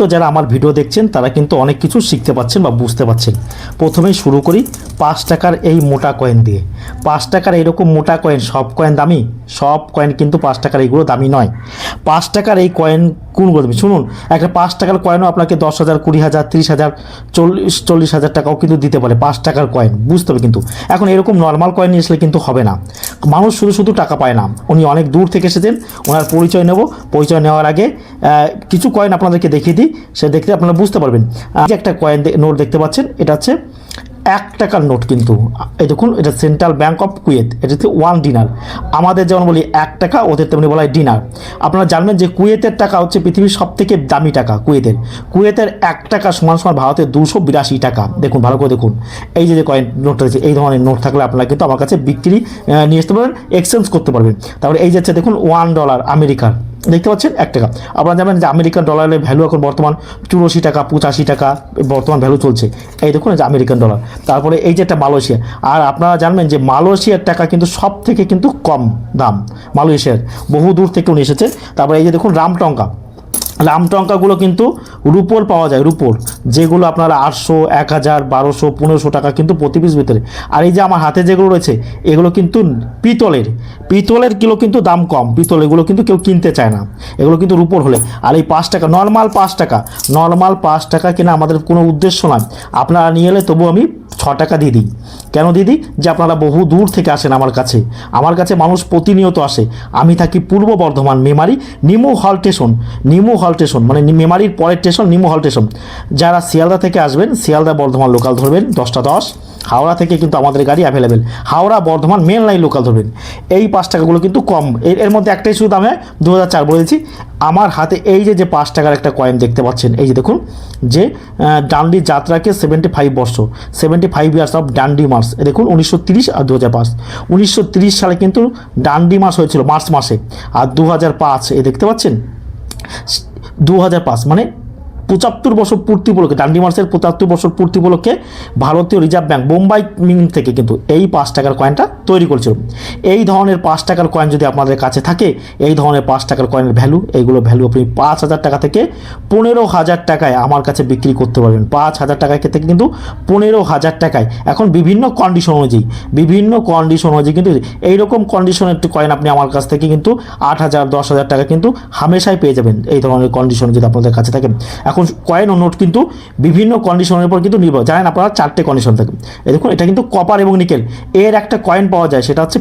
তো যারা আমার ভিডিও দেখছেন, তারা কিন্তু অনেক কিছু শিখতে পাচ্ছেন বা বুঝতে পাচ্ছেন। প্রথমেই শুরু করি পাঁচ টাকার এই মোটা কয়েন দিয়ে। পাঁচ টাকার এরকম মোটা কয়েন, সব কয়েন দামি? সব কয়েন কিন্তু পাঁচ টাকার, এইগুলো দামি নয়। পাঁচ টাকার এই কয়েন কোনগুলো দামি শুনুন, একটা পাঁচ টাকার কয়েনও আপনাকে দশ হাজার, কুড়ি হাজার, তিরিশ হাজার, চল্লিশ চল্লিশ হাজার টাকাও কিন্তু দিতে পারে, পাঁচ টাকার কয়েন, বুঝতে হবে কিন্তু। এখন এরকম নর্মাল কয়েন নিয়ে আসলে কিন্তু হবে না। মানুষ শুধু শুধু টাকা পায় না। উনি অনেক দূর থেকে এসেছেন। ওনার পরিচয় নেব। পরিচয় নেওয়ার আগে কিছু কয়েন আপনাদেরকে দেখিয়ে দিই। সে দেখতে আপনারা বুঝতে পারবেন। একটা কয়েন নোট দেখতে পাচ্ছেন, এটা হচ্ছে এক টাকার নোট কিন্তু। এই দেখুন, এটা সেন্ট্রাল ব্যাঙ্ক অফ কুয়েত এটা হচ্ছে ওয়ান ডিনার আমাদের যেমন বলি এক টাকা, ওদের তেমনি বলা হয় ডিনার আপনারা জানবেন যে কুয়েতের টাকা হচ্ছে পৃথিবীর সব থেকে দামি টাকা, কুয়েতের। কুয়েতের এক টাকা সমান সমান ভারতের দুশো বিরাশি টাকা। দেখুন, ভালো করে দেখুন। এই যে যে কয়েন নোটটা আছে এই ধরনের নোট থাকলে আপনারা কিন্তু আমার কাছে বিক্রি নিয়ে আসতে পারবেন এক্সচেঞ্জ করতে পারবেন। তারপরে এই যে হচ্ছে দেখুন ওয়ান ডলার আমেরিকার দেখতে পাচ্ছেন? এক টাকা। আপনারা জানেন যে আমেরিকান ডলারের ভ্যালু এখন বর্তমান চুরাশি টাকা, পঁচাশি টাকা, বর্তমান ভ্যালু চলছে। এই দেখুন যে আমেরিকান ডলার। তারপরে এই যে একটা মালয়েশিয়া। আর আপনারা জানবেন যে মালয়েশিয়ার টাকা কিন্তু সব থেকে কিন্তু কম দাম মালয়েশিয়ার। বহু দূর থেকে উনি এসেছে। তারপরে এই যে দেখুন রামটঙ্কা। রামটঙ্কাগুলো কিন্তু রুপোর পাওয়া যায়, রুপোর। যেগুলো আপনারা আটশো, এক হাজার, বারোশো, পনেরোশো টাকা কিন্তু প্রতি পিস ভিতরে। আর এই যে আমার হাতে যেগুলো রয়েছে, এগুলো কিন্তু পিতলের। পিতলের কিলো কিন্তু দাম কম। পিতল এগুলো কিন্তু কেউ কিনতে চায় না। এগুলো কিন্তু রুপোর হলে। আর এই পাঁচ টাকা নর্মাল পাঁচ টাকা। নর্মাল পাঁচ টাকা কিনা আমাদের কোনো উদ্দেশ্য নয় আপনারা নিয়ে এলে তবু আমি ছ টাকা দিয়ে দিই। কেন দিদি? যে আপনারা বহু দূর থেকে আসেন আমার কাছে। আমার কাছে মানুষ প্রতিনিয়ত আসে। আমি থাকি পূর্ব বর্ধমান মেমারি নিমু হল স্টেশন। নিমু হল স্টেশন মানে মেমারির পরের স্টেশন নিমু হল স্টেশন। যারা শিয়ালদা থেকে আসবেন, শিয়ালদা বর্ধমান লোকাল ধরবেন, দশটা দশ। হাওড়া থেকে কিন্তু আমাদের গাড়ি available Howrah, Bardhaman main line local ধরবেন। এই পাঁচ টাকাগুলো কিন্তু কম। এর মধ্যে একটাই শুধু দামে দু হাজার চার বলেছি আমার হাতে এই যে যে পাঁচ টাকার একটা কয়েন দেখতে পাচ্ছেন, এই যে দেখুন, যে ডান্ডি যাত্রাকে সেভেন্টি ফাইভ বর্ষ seventy five years of Dandi march দেখুন, উনিশশো তিরিশ আর দু হাজার পাঁচ। উনিশশো তিরিশ সালে কিন্তু ডান্ডি মাস হয়েছিল মার্চ মাসে। আর দু হাজার পাঁচ, এ দেখতে পাচ্ছেন? দু হাজার পাঁচ মানে পঁচাত্তর বছর পূর্তি উপলক্ষে, ডান্ডি মার্চের পঁচাত্তর বছর পূর্তি উপলক্ষে ভারতীয় রিজার্ভ ব্যাঙ্ক বোম্বাই মিন্ট থেকে কিন্তু এই পাঁচ টাকার কয়েনটা তৈরি করেছিল। এই ধরনের পাঁচ টাকার কয়েন যদি আপনাদের কাছে থাকে, এই ধরনের পাঁচ টাকার কয়েনের ভ্যালু এইগুলো ভ্যালু আপনি পাঁচ হাজার টাকা থেকে পনেরো হাজার টাকায় আমার কাছে বিক্রি করতে পারবেন। পাঁচ হাজার টাকা থেকে কিন্তু পনেরো হাজার টাকায়। এখন বিভিন্ন কন্ডিশন অনুযায়ী, বিভিন্ন কন্ডিশন অনুযায়ী কিন্তু এইরকম কন্ডিশনের একটু কয়েন আপনি আমার কাছ থেকে কিন্তু আট হাজার, দশ হাজার টাকা কিন্তু হামেশাই পেয়ে যাবেন। এই ধরনের কন্ডিশন যদি আপনাদের কাছে থাকে। এখন কয়েন ও নোট কিন্তু বিভিন্ন কন্ডিশনের উপর কিন্তু নির্ভর, জানেন আপনারা চারটে কন্ডিশন থাকে। এই দেখুন, এটা কিন্তু কপার এবং নিকেল এর একটা কয়েন পাওয়া যায়, সেটা হচ্ছে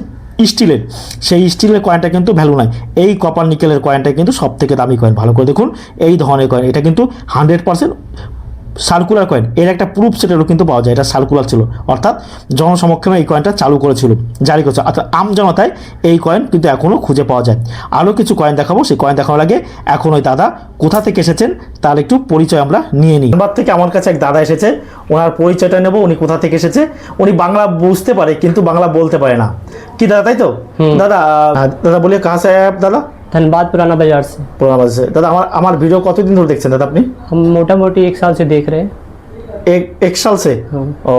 স্টিলের। সেই স্টিলের কয়েনটা কিন্তু ভ্যালু নাই। এই কপার নিকেলের কয়েনটা কিন্তু সব থেকে দামি কয়েন ভালো করে দেখুন, এই ধরনের কয়েন এটা কিন্তু হান্ড্রেড পার্সেন্ট সার্কুলার কয়েন এর একটা প্রুফ সেটেরও কিন্তু পাওয়া যায় এটা সার্কুলার ছিল। অর্থাৎ জনসমক্ষমে এই কয়েনটা চালু করেছিল জারি করেছে অর্থাৎ আম জনতায় এই কয়েন কিন্তু এখনও খুঁজে পাওয়া যায়। আরও কিছু কয়েন দেখাবো সেই কয়েন দেখানোর আগে এখন ওই দাদা কোথা থেকে এসেছেন তার একটু পরিচয় আমরা নিয়ে নিই। এবার থেকে আমার কাছে এক দাদা এসেছে ওনার পরিচয়টা নেব উনি কোথা থেকে এসেছে। উনি বাংলা বুঝতে পারে কিন্তু বাংলা বলতে পারে না। কি দাদা তাই তো? দাদা দাদা বলিয়ে কাহা সে আয়ে আপ দাদা? धनबाद पुराना बाजार से পুরানা বাজার से। দাদা আমার আমার ভিডিও কতদিন ধরে দেখছেন দাদা আপনি हम मोटा मोटी एक साल से देख रहे हैं एक एक साल से हाँ। ओ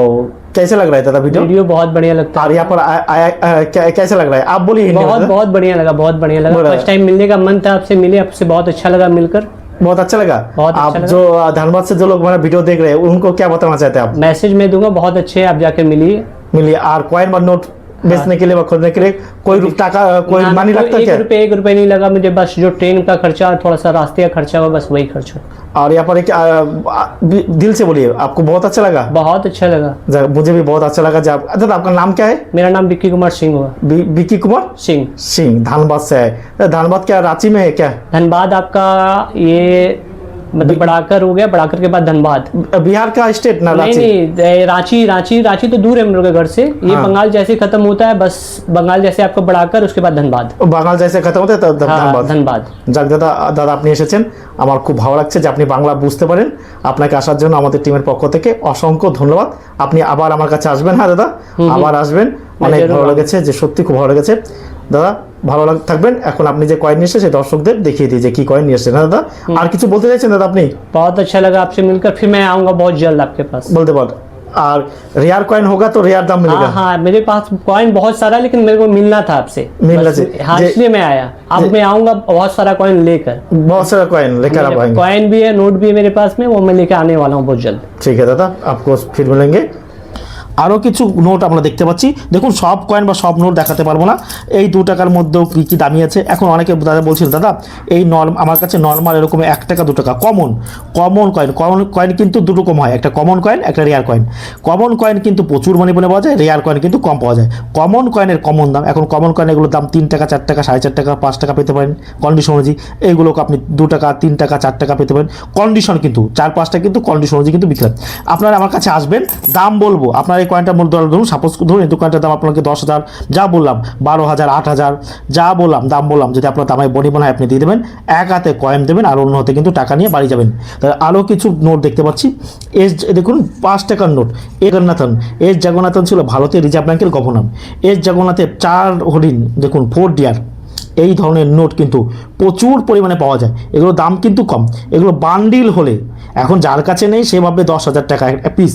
कैसे लग रहा है दादा वीडियो वीडियो बहुत बढ़िया लगता और यहाँ पर आया आया आ, कै- कैसे लग रहा है आप बोलिए है हिंदी में बहुत दादा। बहुत बढ़िया लगा बहुत बढ़िया लगा बोला। फर्स्ट टाइम मिलने का मन था आपसे मिले आपसे बहुत अच्छा लगा मिलकर बहुत अच्छा लगा बहुत आप अच्छा लगा। जो आ, धनबाद से जो लोग मेरा वीडियो देख रहे हैं उनको क्या बताना चाहते हैं आप मैसेज मैं दूंगा बहुत अच्छे हैं आप जाकर मिलिए मिलिए और कॉइन और नोट बेचने के लिए व खरीदने के लिए कोई रुप- टाका कोई मानी लगता है क्या? रुपये एक रुपये नहीं लगा मुझे बस जो ट्रेन का खर्चा और थोड़ा सा रास्ते का खर्चा हुआ बस वही खर्चा। और यहाँ पर एक आ, दिल से बोलिए आपको बहुत अच्छा लगा? बहुत अच्छा लगा। मुझे भी बहुत अच्छा लगा जब दादा आपका नाम क्या है? मेरा नाम विक्की कुमार सिंह हुआ। विक्की कुमार सिंह। सिंह धनबाद से है धनबाद क्या रांची में है क्या? धनबाद आपका ये मतलब बढ़ाकर हो गया बढ़ाकर के बाद धनबाद बिहार का स्टेट ना नहीं रांची नहीं ए, रांची रांची रांची तो दूर है हम लोग के घर से ये हाँ। बंगाल जैसे ही खत्म होता है बस बंगाल जैसे आपको बढ़ाकर उसके बाद धनबाद বাঙাল জেসে কথা হতে তো हाँ ধন্যবাদ धनबाद যাক দাদা দাদা আপনি এসেছেন আমার খুব ভালো লাগছে যে আপনি বাংলা বুঝতে পারেন আপনাকে আসার জন্য আমাদের টিমের পক্ষ থেকে অসংখ্য ধন্যবাদ আপনি আবার আমার কাছে আসবেন হ্যাঁ দাদা আবার আসবেন অনেক জরুর ভালো আসবো। লেগেছে যে সত্যি খুব ভালো লেগেছে দাদা ভালো লাগ থাকবেন এখন আপনি যে কয়েন নিয়ে এসে সেই দর্শকদের দেখিয়ে দিই যে কি কয়েন নিয়ে এসেছেন হ্যাঁ দাদা আর কিছু বলতে চাইছেন দাদা আপনি बहुत अच्छा लगा आपसे मिलकर फिर मैं आऊँगा बहुत जल्द आपके पास বলতে পার और रेयर कॉइन होगा तो रेयर दाम हाँ मिलेगा हाँ मेरे पास कॉइन बहुत सारा है, लेकिन मेरे को मिलना था आपसे मिलना बस, चाहिए। हाँ जे- इसलिए मैं आया अब जे- मैं आऊंगा बहुत सारा कॉइन लेकर बहुत सारा कॉइन लेकर आप आएंगे कॉइन भी है नोट भी है मेरे पास में वो मैं लेकर आने वाला हूँ बहुत जल्द ঠিক আছে দাদা আপকো ফির মিলেঙ্গে আরও কিছু নোট আমরা দেখতে পাচ্ছি। দেখুন, সব কয়েন বা সব নোট দেখাতে পারব না। এই দু টাকার মধ্যেও কী কী দামি আছে? এখন অনেকে দাদা বলছিল, দাদা, এই নর্ম আমার কাছে নর্মাল এরকম এক টাকা, দু টাকা common common coin common coin কিন্তু দু রকম হয়। একটা কমন কয়েন একটা রেয়ার কয়েন কমন কয়েন কিন্তু প্রচুর পরিমাণে পাওয়া যায় রেয়ার কয়েন কিন্তু কম পাওয়া যায়। কমন কয়েনের কমন দাম, এখন কমন কয়েন এগুলোর দাম তিন টাকা, চার টাকা, সাড়ে চার টাকা, পাঁচ টাকা পেতে পারেন। কন্ডিশন অনুযায়ী এইগুলোকে আপনি দু টাকা, তিন টাকা, চার টাকা পেতে পারেন। কন্ডিশন কিন্তু, চার, পাঁচটা কিন্তু কন্ডিশন অনুযায়ী কিন্তু বিক্রি আপনারা আমার কাছে আসবেন, দাম বলব। আপনার এই কয়েনটার মধ্যে ধরুন সাপোজ ধরুন, এই দোকানটার দাম আপনাকে দশ হাজার, যা বললাম, বারো হাজার, আট হাজার, যা বললাম, দাম বললাম, যদি আপনার দামায় বনি মনে হয় আপনি দিয়ে দেবেন, এক হাতে কয়েন দেবেন আর অন্য হাতে কিন্তু টাকা নিয়ে বাড়ি যাবেন। তাহলে আরও কিছু নোট দেখতে পাচ্ছি। এস, দেখুন, পাঁচ টাকার নোট এ জগন্নাথন, এস জগন্নাথন ছিল ভারতের রিজার্ভ ব্যাংকের গভর্নর এস জগন্নাথের চার হরিণ, দেখুন ফোর ডিয়ার এই ধরনের নোট কিন্তু প্রচুর পরিমাণে পাওয়া যায়। এগুলো দাম কিন্তু কম। এগুলো বান্ডিল হলে, এখন যার কাছে নেই, সে ভাববে দশ হাজার টাকা পিস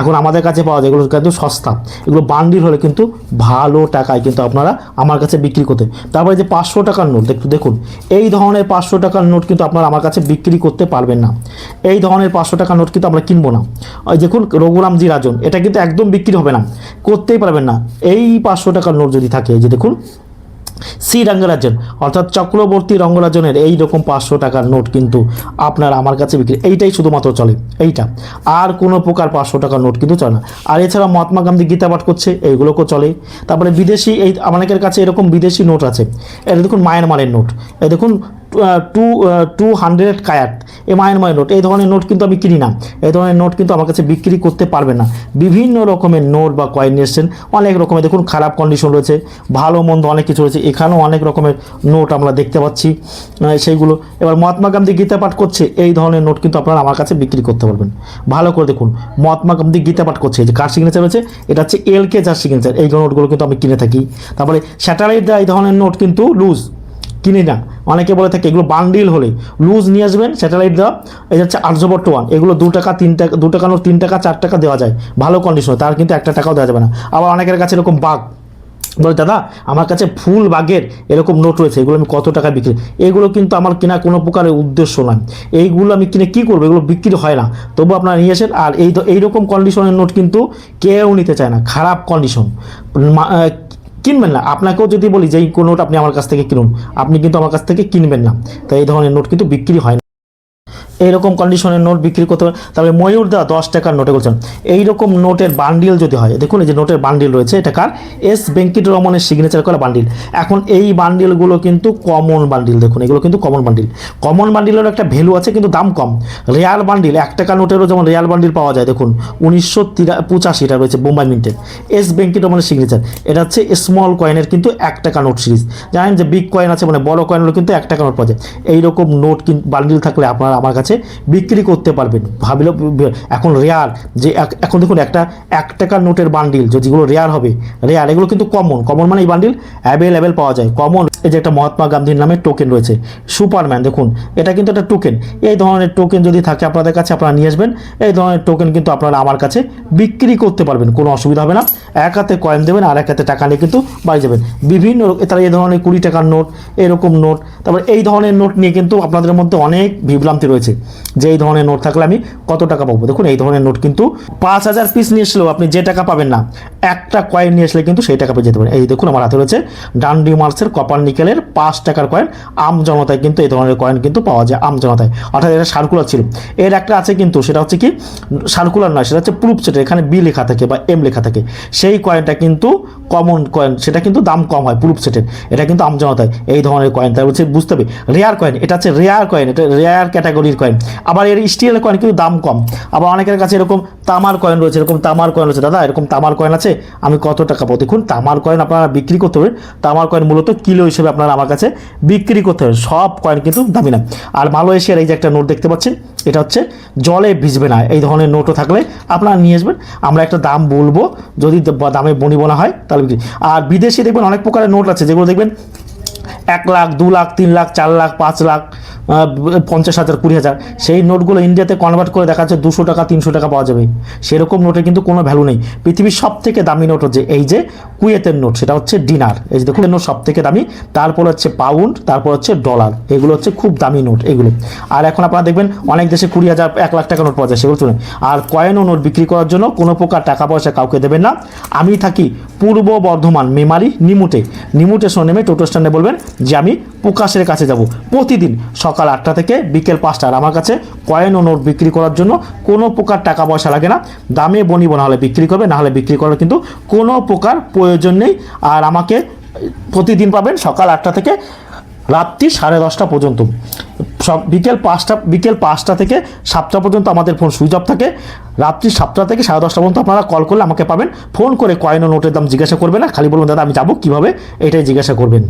এখন আমাদের কাছে পাওয়া যায়, এগুলো কিন্তু সস্তা। এগুলো বান্ডিল হলে কিন্তু ভালো টাকায় কিন্তু আপনারা আমার কাছে বিক্রি করতে। তারপরে যে পাঁচশো টাকার নোট একটু দেখুন, এই ধরনের পাঁচশো টাকার নোট কিন্তু আপনারা আমার কাছে বিক্রি করতে পারবেন না। এই ধরনের পাঁচশো টাকার নোট কিন্তু আমরা কিনবো না। ওই দেখুন রঘুরামজি রাজন এটা কিন্তু একদম বিক্রি হবে না। করতেই পারবেন না। এই পাঁচশো টাকার নোট যদি থাকে, এই যে দেখুন সি রঙ্গরাজন, অর্থাৎ চক্রবর্তী রঙ্গরাজনের এই রকম পাঁচশো টাকার নোট কিন্তু আপনার আমার কাছে বিক্রি, এইটাই শুধুমাত্র চলে, এইটা। আর কোনো প্রকার পাঁচশো টাকার নোট কিন্তু চলে না। আর এছাড়া মহাত্মা গান্ধী গীতা পাঠ করছে, এইগুলোকেও চলে। তারপরে বিদেশি, এই অনেকের কাছে এরকম বিদেশি নোট আছে। এটা দেখুন মায়ানমারের নোট। এই দেখুন টু টু হান্ড্রেড এই মায়ানমারের নোট, এই ধরনের নোট কিন্তু আমি কিনি না। এই ধরনের নোট কিন্তু আমার কাছে বিক্রি করতে পারবে না। বিভিন্ন রকমের নোট বা কয়েন এসছেন, অনেক রকমের। দেখুন, খারাপ কন্ডিশন রয়েছে, ভালো, মন্দ অনেক কিছু রয়েছে। এখানেও অনেক রকমের নোট আমরা দেখতে পাচ্ছি সেইগুলো। এবার মহাত্মা গান্ধী গীতা পাঠ করছে, এই ধরনের নোট কিন্তু আপনারা আমার কাছে বিক্রি করতে পারবেন। ভালো করে দেখুন, মহাত্মা গান্ধী গীতা পাঠ করছে যে কার সিগনেচার রয়েছে? এটা হচ্ছে এল কে যার সিগনেচার এই নোটগুলো কিন্তু আমি কিনে থাকি। তারপরে স্যাটেলাইট দেওয়া এই ধরনের নোট কিন্তু লুজ কিনি না অনেকে বলে থাকে, এগুলো বান্ডিল হলে লুজ নিয়ে আসবেন স্যাটেলাইট দেওয়া, এই হচ্ছে আর্যভট্ট ওয়ান এগুলো দু টাকা, তিন টাকা, দু টাকা তিন টাকা, চার টাকা দেওয়া যায়। ভালো কন্ডিশনে তার কিন্তু একটা টাকাও দেওয়া যাবে না। আবার অনেকের কাছে এরকম বাঘ। বলে, দাদা, আমার কাছে ফুল বাঘের এরকম নোট রয়েছে, এগুলো আমি কত টাকা বিক্রি এগুলো কিন্তু আমার কেনা কোনো প্রকারের উদ্দেশ্য নয়। এইগুলো আমি কিনে কী করব? এগুলো বিক্রি হয় না। তবু আপনারা নিয়ে আসেন, আর এই এইরকম কন্ডিশনের নোট কিন্তু কেউ নিতে চায় না। খারাপ কন্ডিশন কিনবেন না। আপনাকেও যদি বলি যে, এই নোট আপনি আমার কাছ থেকে কিনুন। আপনি কিন্তু আমার কাছ থেকে কিনবেন না। তাই এই ধরনের নোট কিন্তু বিক্রি হয় না। এইরকম কন্ডিশনের নোট বিক্রি করতে পারেন তাহলে ময়ূর দেওয়া দশ টাকার নোটে বলছেন, এইরকম নোটের বান্ডিল যদি হয়, দেখুন এই যে নোটের বান্ডিল রয়েছে, এটা কার? এস ভেঙ্কিট রমনের সিগনেচার করা বান্ডিল এখন এই বান্ডিলগুলো কিন্তু কমন বান্ডিল দেখুন, এগুলো কিন্তু কমন বান্ডিল কমন বান্ডিলেরও একটা ভ্যালু আছে, কিন্তু দাম কম। রেয়ার বান্ডিল এক টাকা নোটেরও যেমন রেয়ার বান্ডিল পাওয়া যায়, দেখুন, উনিশশো তিরা পঁচাশিটা রয়েছে বোম্বাই মিন্টের এস রমনের সিগনেচার এটা হচ্ছে স্মল কয়েনের কিন্তু এক টাকা নোট সিরিজ জানেন যে বিগ কয়েন আছে মানে বড় কয়েনগুলো কিন্তু এক টাকা নোট পাওয়া যায়। এইরকম নোট কিন্তু বান্ডিল থাকলে আপনারা, আমার কাছে বিক্রি করতে পারবেন। ভাবিল, এখন রেয়ার, যে এখন দেখুন একটা, এক টাকার নোটের বান্ডিল যেগুলো রেয়ার হবে, রেয়ার, এগুলো কিন্তু কমন কমন মানে এই বান্ডিল অ্যাভেলেবেল পাওয়া যায়। কমন এই যে একটা মহাত্মা গান্ধীর নামে টোকেন রয়েছে সুপারম্যান দেখুন, এটা কিন্তু একটা টোকেন এই ধরনের টোকেন যদি থাকে আপনাদের কাছে, আপনারা নিয়ে আসবেন, এই ধরনের টোকেন কিন্তু আপনারা আমার কাছে বিক্রি করতে পারবেন, কোনো অসুবিধা হবে না। এক হাতে কয়েন দেবেন আর এক হাতে টাকা নিয়ে কিন্তু বাড়ি যাবেন। বিভিন্ন তারা এই ধরনের কুড়ি টাকার নোট, এরকম নোট, তারপর এই ধরনের নোট নিয়ে কিন্তু আপনাদের মধ্যে অনেক বিভ্রান্তি রয়েছে। যে এই ধরনের নোট থাকলে আমি কত টাকা পাবো? দেখুন, এই ধরনের নোট কিন্তু পাঁচ হাজার পিস নিয়ে এসলেও আপনি যে টাকা পাবেন না, একটা কয়েন নিয়ে আসলে কিন্তু সেই টাকা পেয়ে যেতে পারেন। এই দেখুন, আমার হাতে রয়েছে ডান্ডি মার্সের কপার নিকেলের পাঁচ টাকার কয়েন আম জনতায় কিন্তু এই ধরনের কয়েন কিন্তু পাওয়া যায়, আম জনতায়। অর্থাৎ এটা সার্কুলার ছিল। এর একটা আছে কিন্তু, সেটা হচ্ছে কি সার্কুলার নয়, সেটা হচ্ছে প্রুফ সেটা এখানে বি লেখা থাকে বা এম লেখা থাকে। সেই কয়েনটা কিন্তু কমন কয়েন সেটা কিন্তু দাম কম হয় প্রুফ সেটের এটা কিন্তু আমজনতায় এই ধরনের কয়েন তাই হচ্ছে বুঝতে হবে রেয়ার কয়েন এটা হচ্ছে রেয়ার কয়েন এটা রেয়ার ক্যাটাগরির কয়েন আবার এর স্টিলের কয়েন কিন্তু দাম কম। আবার অনেকের কাছে এরকম তামার কয়েন রয়েছে, এরকম তামার কয়েন রয়েছে, দাদা, এরকম তামার কয়েন আছে, আমি কত টাকা পাবো? দেখুন, তামার কয়েন আপনারা বিক্রি করতে পারেন, তামার কয়েন মূলত কিলো হিসেবে আপনারা আমার কাছে বিক্রি করতে হবে সব কয়েন কিন্তু দামি না। আর মালয়েশিয়ার এই যে একটা নোট দেখতে পাচ্ছেন, এটা হচ্ছে জলে ভিজবে না, এই ধরনের নোটও থাকলে আপনারা নিয়ে আসবেন। আমরা একটা দাম বলব, যদি দামে বনি বলা হয়, তাহলে বিক্রি। আর বিদেশে দেখবেন অনেক প্রকারের নোট আছে, যেগুলো দেখবেন এক লাখ, দু লাখ, তিন লাখ, চার লাখ, পাঁচ লাখ পঞ্চাশ হাজার, কুড়ি হাজার। সেই নোটগুলো ইন্ডিয়াতে কনভার্ট করে দেখা যাচ্ছে দুশো টাকা, তিনশো টাকা পাওয়া যাবে। সেরকম নোটের কিন্তু কোনো ভ্যালু নেই। পৃথিবীর সব থেকে দামি নোট হচ্ছে এই যে কুয়েতের নোট, সেটা হচ্ছে ডিনার। এই যে দেখুন নোট সব থেকে দামি, তারপর হচ্ছে পাউন্ড, তারপর হচ্ছে ডলার। এগুলো হচ্ছে খুব দামি নোট এগুলো। আর এখন আপনারা দেখবেন অনেক দেশে কুড়ি হাজার, এক লাখ টাকা নোট পাওয়া যায়, সেগুলো চলুন আর কয়েন ও নোট বিক্রি করার জন্য কোনো প্রকার টাকা পয়সা কাউকে দেবেন না। আমি থাকি পূর্ব বর্ধমান, মেমারি, নিমুটে। নিমুটে শোনেমে টোটো স্ট্যান্ডে বলবেন যে আমি প্রকাশের কাছে যাব। প্রতিদিন সকাল আটটা থেকে বিকেল পাঁচটা আর আমার কাছে কয়েন ও নোট বিক্রি করার জন্য কোনো প্রকার টাকা পয়সা লাগে না। দামে বনিব, না হলে বিক্রি করবে, না হলে বিক্রি করার কিন্তু কোনো প্রকার প্রয়োজন নেই। আর আমাকে প্রতিদিন পাবেন সকাল আটটা থেকে রাত্রি সাড়ে দশটা পর্যন্ত। সব বিকেল পাঁচটা বিকেল পাঁচটা থেকে সাতটা পর্যন্ত আমাদের ফোন সুইচ অফ থাকে। রাত্রি সাতটা থেকে সাড়ে দশটা পর্যন্ত আপনারা কল করলে আমাকে পাবেন। ফোন করে কয়েন ও নোটের দাম জিজ্ঞাসা করবেন না। খালি বলুন দাদা, আমি যাব কীভাবে? এটাই জিজ্ঞাসা করবেন।